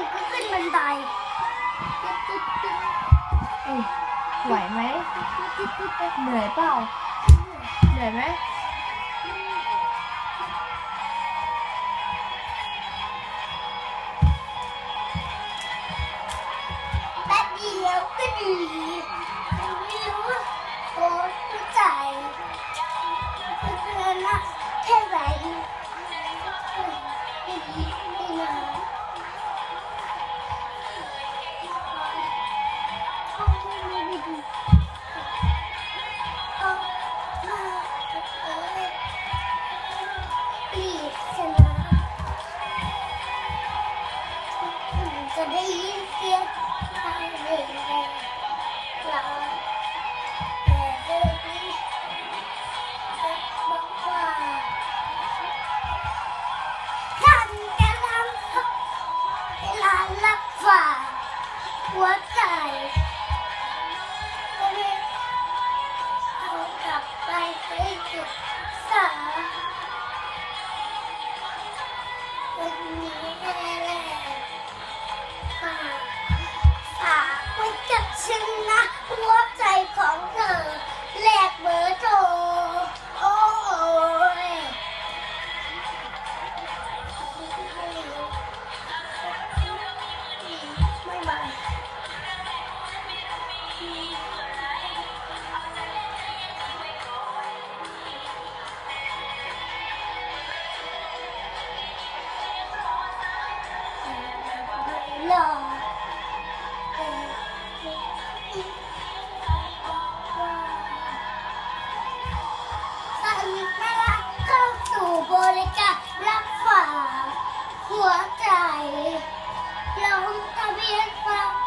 มันก็ขึ้นบันได เอ้ยไหวไหมเหนื่อยเปล่า เหนื่อยไหม แป๊บเดียวก็ดีไม่รู้ว่าโอ้ผู้ใจเพื่อนนะแค่ไหนไม่ดีไม่นาน delícia. ฉันนะหัวใจของเธอแลกเบอร์โทรโอ้ยไม่มาหรอ หัวใจลงทะเบียนฝาก